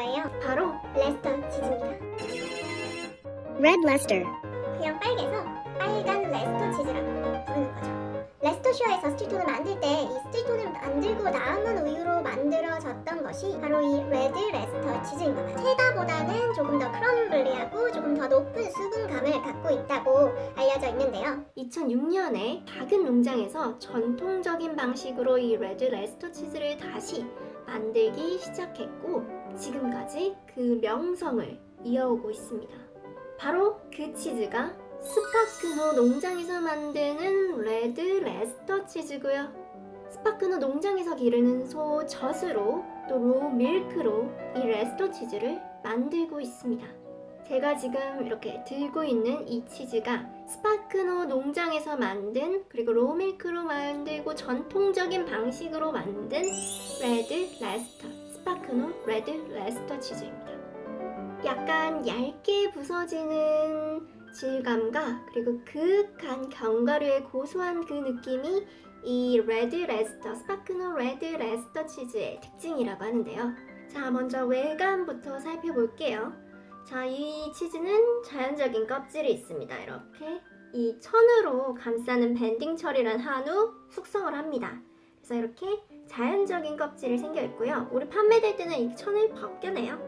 거예요. 바로 레스터 치즈입니다. Red Leicester. 그냥 빨개서 빨간 레스터 치즈라고 부르는 거죠. 레스터쇼에서 스틸톤을 만들 때 이 스틸톤을 만들고 남은 우유로 만들어졌던 것이 바로 이 레드 레스터 치즈인 겁니다. 체다보다는 조금 더 크럼블리하고 조금 더 높은 수분감을 갖고 있다고 알려져 있는데요. 2006년에 작은 농장에서 전통적인 방식으로 이 레드 레스터 치즈를 다시 만들기 시작했고 지금까지 그 명성을 이어오고 있습니다. 바로 그 치즈가 스파크노 농장에서 만드는 레드 레스터 치즈고요. 스파크노 농장에서 기르는 소 젖으로 또 로 밀크로 이 레스터 치즈를 만들고 있습니다. 제가 지금 이렇게 들고 있는 이 치즈가 스파크노 농장에서 만든 그리고 로 밀크로 만들고 전통적인 방식으로 만든 레드 레스터 스파크노 레드 레스터 치즈입니다. 약간 얇게 부서지는 질감과 그리고 그윽한 견과류의 고소한 그 느낌이 이 레드 레스터 스파크노 레드 레스터 치즈의 특징이라고 하는데요. 자, 먼저 외관부터 살펴볼게요. 자, 이 치즈는 자연적인 껍질이 있습니다. 이렇게 이 천으로 감싸는 밴딩 처리를 한 후 숙성을 합니다. 그래서 이렇게 자연적인 껍질이 생겨 있고요. 우리 판매될 때는 이 천을 벗겨내요.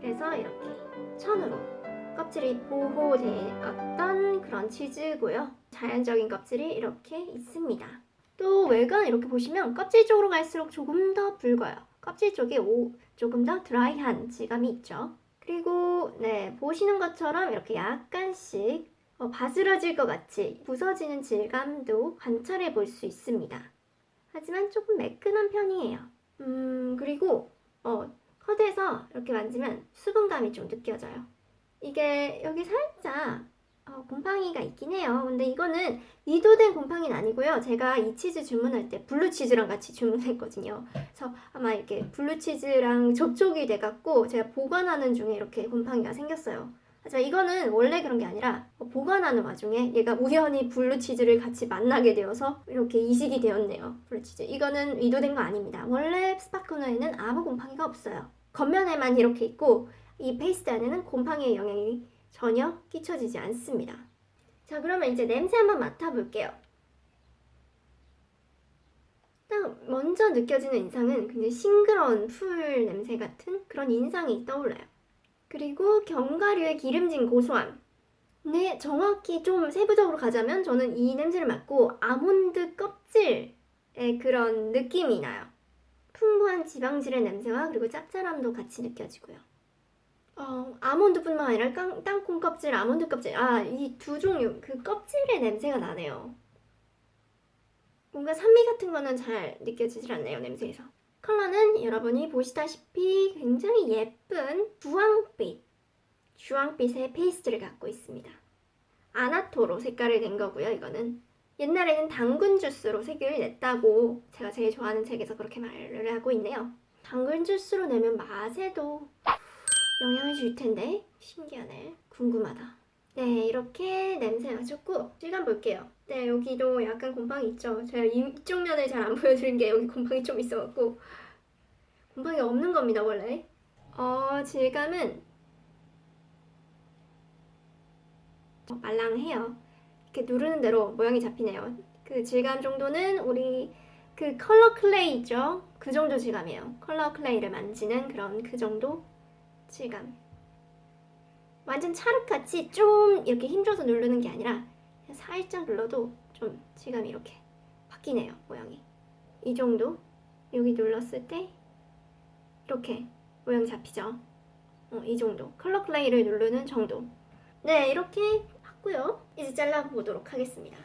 그래서 이렇게 천으로 껍질이 보호되었던 그런 치즈고요. 자연적인 껍질이 이렇게 있습니다. 또 외관 이렇게 보시면 껍질 쪽으로 갈수록 조금 더 붉어요. 껍질 쪽에 오, 조금 더 드라이한 질감이 있죠. 그리고 네 보시는 것처럼 이렇게 약간씩 어, 바스러질 것 같이 부서지는 질감도 관찰해 볼 수 있습니다. 하지만 조금 매끈한 편이에요. 음 그리고 어, 컷에서 이렇게 만지면 수분감이 좀 느껴져요. 이게 여기 살짝 어, 곰팡이가 있긴 해요. 근데 이거는 의도된 곰팡이는 아니고요. 제가 이 치즈 주문할 때 블루치즈랑 같이 주문했거든요. 그래서 아마 이렇게 블루치즈랑 접촉이 돼갖고 제가 보관하는 중에 이렇게 곰팡이가 생겼어요. 하지만 이거는 원래 그런 게 아니라 어, 보관하는 와중에 얘가 우연히 블루치즈를 같이 만나게 되어서 이렇게 이식이 되었네요. 블루치즈. 이거는 의도된 거 아닙니다. 원래 스파크너에는 아무 곰팡이가 없어요. 겉면에만 이렇게 있고 이 페이스트 안에는 곰팡이의 영향이 전혀 끼쳐지지 않습니다. 자, 그러면 이제 냄새 한번 맡아볼게요. 딱 먼저 느껴지는 인상은 굉장히 싱그러운 풀 냄새 같은 그런 인상이 떠올라요. 그리고 견과류의 기름진 고소함. 네, 정확히 좀 세부적으로 가자면 저는 이 냄새를 맡고 아몬드 껍질의 그런 느낌이 나요. 풍부한 지방질의 냄새와 그리고 짭짤함도 같이 느껴지고요. 어, 아몬드뿐만 아니라 깡, 땅콩 껍질, 아몬드 껍질, 아, 이 두 종류, 그 껍질의 냄새가 나네요. 뭔가 산미 같은 거는 잘 느껴지질 않네요, 냄새에서. 컬러는 여러분이 보시다시피 굉장히 예쁜 주황빛, 주황빛의 페이스트를 갖고 있습니다. 아나토로 색깔을 낸 거고요, 이거는. 옛날에는 당근 주스로 색을 냈다고 제가 제일 좋아하는 책에서 그렇게 말을 하고 있네요. 당근 주스로 내면 맛에도 영향을 줄 텐데 신기하네. 궁금하다. 네 이렇게 냄새 나셨고 질감 볼게요. 네 여기도 약간 곰팡이 있죠. 제가 이쪽 면을 잘 안 보여드린 게 여기 곰팡이 좀 있어갖고 곰팡이 없는 겁니다 원래. 어 질감은 어, 말랑해요. 이렇게 누르는 대로 모양이 잡히네요. 그 질감 정도는 우리 그 컬러 클레이 있죠? 그 정도 질감이에요. 컬러 클레이를 만지는 그런 그 정도 질감. 완전 찰흙같이 좀 이렇게 힘줘서 누르는 게 아니라 살짝 눌러도 좀 질감이 이렇게 바뀌네요 모양이. 이 정도? 여기 눌렀을 때 이렇게 모양 잡히죠? 어, 이 정도. 컬러 클레이를 누르는 정도. 네 이렇게 했고요. 이제 잘라보도록 하겠습니다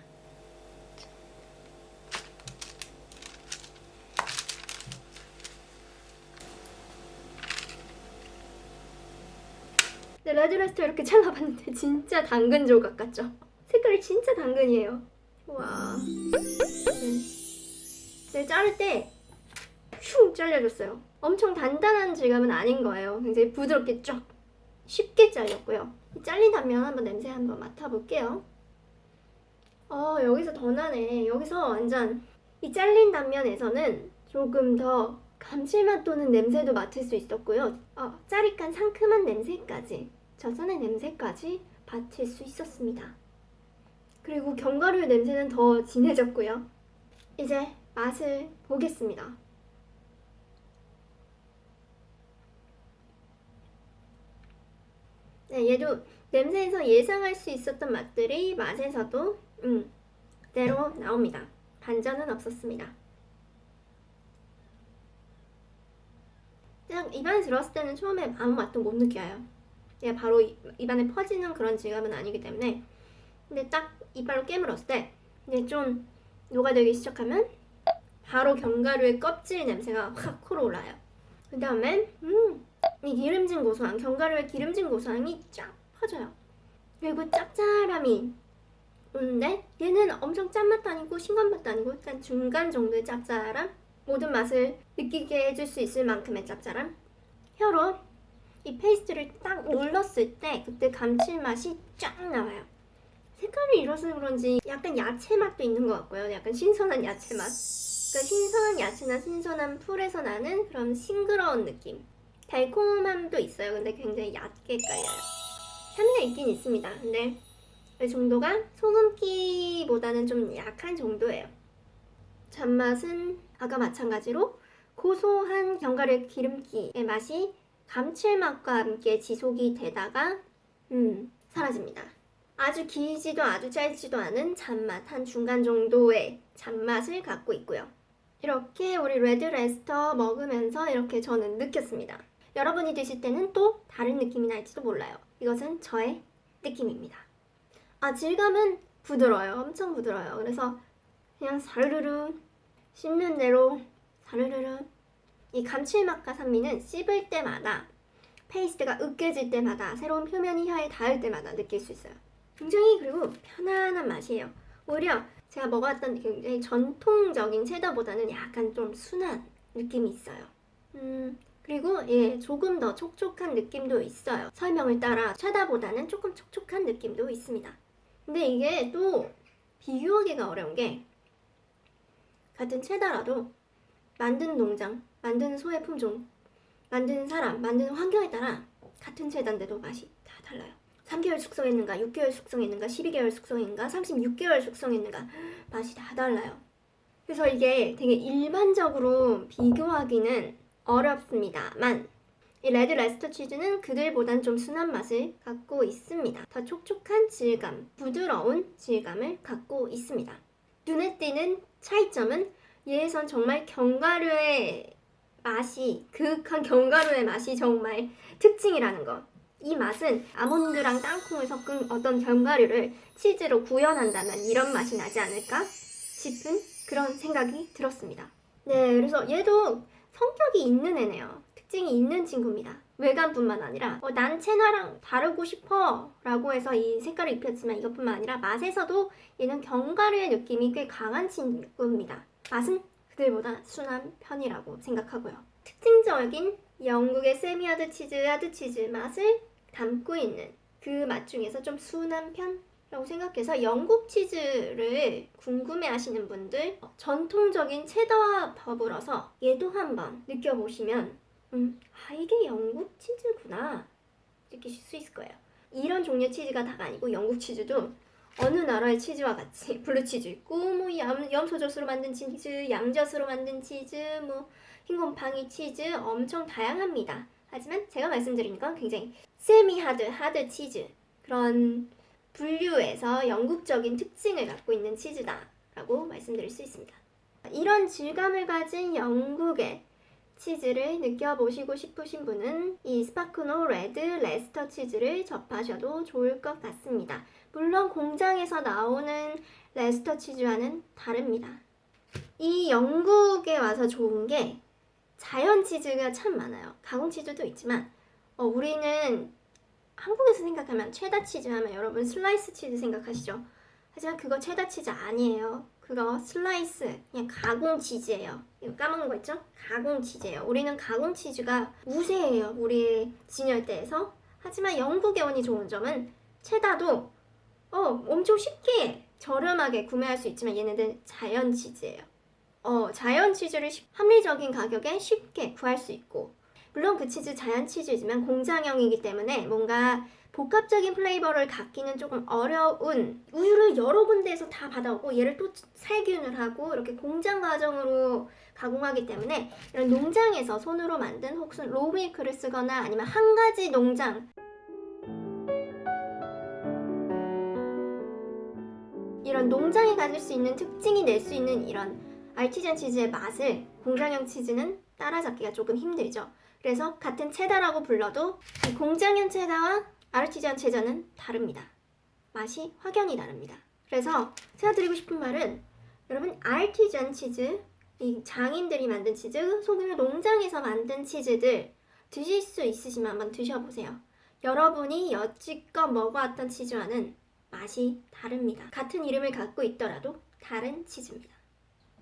네, 레드레스터 이렇게 잘라봤는데 진짜 당근 조각 같죠? 색깔이 진짜 당근이에요. 와. 네. 네, 자를 때 슝 잘려줬어요. 엄청 단단한 질감은 아닌 거예요. 굉장히 부드럽게 쫙 쉽게 잘렸고요. 이 잘린 단면 한번 냄새 한번 맡아볼게요. 어, 여기서 더 나네. 여기서 완전 이 잘린 단면에서는 조금 더 감칠맛 도는 냄새도 맡을 수 있었고요. 어, 짜릿한 상큼한 냄새까지, 저선의 냄새까지 맡을 수 있었습니다. 그리고 견과류의 냄새는 더 진해졌고요. 이제 맛을 보겠습니다. 네, 얘도 냄새에서 예상할 수 있었던 맛들이 맛에서도 음, 그대로 나옵니다. 반전은 없었습니다. 그냥 입안에 들었을 때는 처음에 아무 맛도 못 느껴요. 그냥 바로 이- 입안에 퍼지는 그런 질감은 아니기 때문에 근데 딱 이빨로 깨물었을 때 이제 좀 녹아들기 시작하면 바로 견과류의 껍질 냄새가 확 코로 올라요. 그 다음에 음, 이 기름진 고소함, 견과류의 기름진 고소함이 쫙 퍼져요. 그리고 짭짤함이 오는데 얘는 엄청 짠맛도 아니고 싱거운맛도 아니고 약간 중간 정도의 짭짤함 모든 맛을 느끼게 해줄 수 있을 만큼의 짭짤함 혀로 이 페이스트를 딱 눌렀을 때 그때 감칠맛이 쫙 나와요. 색깔이 이뤄서 그런지 약간 야채 맛도 있는 것 같고요. 약간 신선한 야채 맛. 그러니까 신선한 야채나 신선한 풀에서 나는 그런 싱그러운 느낌. 달콤함도 있어요. 근데 굉장히 얕게 깔려요. 향미가 있긴 있습니다. 근데 그 정도가 소금기보다는 좀 약한 정도예요. 잔맛은 아까 마찬가지로 고소한 견과류 기름기의 맛이 감칠맛과 함께 지속이 되다가 음 사라집니다. 아주 길지도 아주 짧지도 않은 잔맛 한 중간 정도의 잔맛을 갖고 있고요. 이렇게 우리 레드 레스터 먹으면서 이렇게 저는 느꼈습니다. 여러분이 드실 때는 또 다른 느낌이 날지도 몰라요. 이것은 저의 느낌입니다. 아 질감은 부드러워요. 엄청 부드러워요. 그래서 그냥 사르르르 씹는 대로 사르르르 이 감칠맛과 산미는 씹을 때마다 페이스트가 으깨질 때마다 새로운 표면이 혀에 닿을 때마다 느낄 수 있어요. 굉장히 그리고 편안한 맛이에요. 오히려 제가 먹었던 굉장히 전통적인 체다보다는 약간 좀 순한 느낌이 있어요. 음, 그리고 예, 조금 더 촉촉한 느낌도 있어요. 설명을 따라 체다보다는 조금 촉촉한 느낌도 있습니다. 근데 이게 또 비교하기가 어려운 게 같은 체다라도 만드는 농장, 만드는 소의 품종, 만드는 사람, 만드는 환경에 따라 같은 체다인데도 맛이 다 달라요. 3개월 숙성했는가, 6개월 숙성했는가, 12개월 숙성했는가, 36개월 숙성했는가 맛이 다 달라요. 그래서 이게 되게 일반적으로 비교하기는 어렵습니다만 이 레드 레스터 치즈는 그들보단 좀 순한 맛을 갖고 있습니다. 더 촉촉한 질감, 부드러운 질감을 갖고 있습니다. 눈에 띄는 차이점은 얘에선 정말 견과류의 맛이 그윽한 견과류의 맛이 정말 특징이라는 것. 이 맛은 아몬드랑 땅콩을 섞은 어떤 견과류를 치즈로 구현한다면 이런 맛이 나지 않을까 싶은 그런 생각이 들었습니다. 네, 그래서 얘도 성격이 있는 애네요. 특징이 있는 친구입니다. 외관뿐만 아니라 어, 난 채나랑 다르고 싶어 라고 해서 이 색깔을 입혔지만 이것뿐만 아니라 맛에서도 얘는 견과류의 느낌이 꽤 강한 친구입니다. 맛은 그들보다 순한 편이라고 생각하고요. 특징적인 영국의 세미하드 치즈, 하드 치즈 맛을 담고 있는 그 맛 중에서 좀 순한 편이라고 생각해서 영국 치즈를 궁금해 하시는 분들 어, 전통적인 체다와 더불어서 얘도 한번 느껴보시면 음, 아 이게 영국 치즈구나 느끼실 수 있을 거예요. 이런 종류의 치즈가 다가 아니고 영국 치즈도 어느 나라의 치즈와 같이 블루치즈 있고 뭐 염, 염소젖으로 만든 치즈, 양젖으로 만든 치즈, 뭐 흰곰팡이 치즈 엄청 다양합니다. 하지만 제가 말씀드린 건 굉장히 세미 하드, 하드 치즈 그런 분류에서 영국적인 특징을 갖고 있는 치즈다라고 말씀드릴 수 있습니다. 이런 질감을 가진 영국의 치즈를 느껴보시고 싶으신 분은 이 스파크노 레드 레스터 치즈를 접하셔도 좋을 것 같습니다. 물론 공장에서 나오는 레스터 치즈와는 다릅니다. 이 영국에 와서 좋은 게 자연 치즈가 참 많아요. 가공 치즈도 있지만 어, 우리는 한국에서 생각하면 체다 치즈 하면 여러분 슬라이스 치즈 생각하시죠? 하지만 그거 체다 치즈 아니에요. 그거 슬라이스 그냥 가공 치즈예요. 이거 까먹는 거 있죠? 가공 치즈예요. 우리는 가공 치즈가 우세해요. 우리의 진열대에서. 하지만 영국에 오니 좋은 점은 체다도 어 엄청 쉽게 저렴하게 구매할 수 있지만 얘네들 자연 치즈예요. 어, 자연 치즈를 쉽- 합리적인 가격에 쉽게 구할 수 있고 물론 그 치즈 자연 치즈지만 공장형이기 때문에 뭔가 복합적인 플레이버를 갖기는 조금 어려운 우유를 여러 군데에서 다 받아오고 얘를 또 살균을 하고 이렇게 공장 과정으로 가공하기 때문에 이런 농장에서 손으로 만든 혹은 로우밀크를 쓰거나 아니면 한 가지 농장 이런 농장이 가질 수 있는 특징이 낼 수 있는 이런 알티전 치즈의 맛을 공장형 치즈는 따라잡기가 조금 힘들죠. 그래서 같은 체다라고 불러도 이 공장형 체다와 아르티전 체다는 다릅니다. 맛이 확연히 다릅니다. 그래서 제가 드리고 싶은 말은 여러분 아르티전 치즈, 이 장인들이 만든 치즈, 소규모 농장에서 만든 치즈들 드실 수 있으시면 한번 드셔보세요. 여러분이 여지껏 먹어왔던 치즈와는 맛이 다릅니다. 같은 이름을 갖고 있더라도 다른 치즈입니다.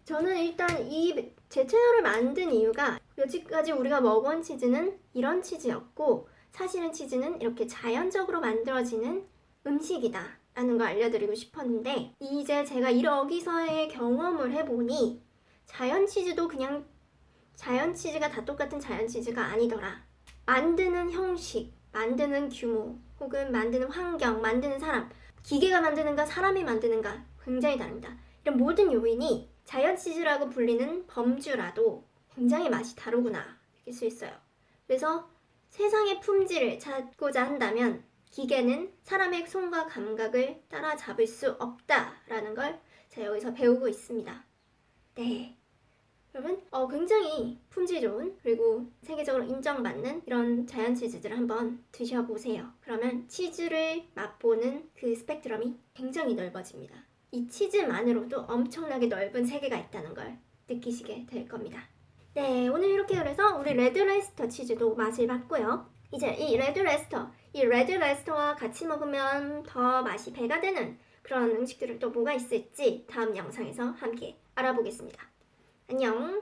저는 일단 이 제 채널을 만든 이유가 여지까지 우리가 먹어온 치즈는 이런 치즈였고 사실은 치즈는 이렇게 자연적으로 만들어지는 음식이다 라는 걸 알려드리고 싶었는데 이제 제가 여기서의 경험을 해보니 자연 치즈도 그냥 자연 치즈가 다 똑같은 자연 치즈가 아니더라 만드는 형식, 만드는 규모 혹은 만드는 환경, 만드는 사람 기계가 만드는가 사람이 만드는가 굉장히 다릅니다 이런 모든 요인이 자연 치즈라고 불리는 범주라도 굉장히 맛이 다르구나 느낄 수 있어요. 그래서 세상의 품질을 찾고자 한다면 기계는 사람의 손과 감각을 따라잡을 수 없다라는 걸 제가 여기서 배우고 있습니다. 네. 여러분, 어, 굉장히 품질 좋은 그리고 세계적으로 인정받는 이런 자연 치즈들을 한번 드셔보세요. 그러면 치즈를 맛보는 그 스펙트럼이 굉장히 넓어집니다. 이 치즈만으로도 엄청나게 넓은 세계가 있다는 걸 느끼시게 될 겁니다. 네, 오늘 이렇게 그래서 우리 레드 레스터 치즈도 맛을 봤고요. 이제 이 레드 레스터, 이 레드 레스터와 같이 먹으면 더 맛이 배가 되는 그런 음식들은 또 뭐가 있을지 다음 영상에서 함께 알아보겠습니다. 안녕.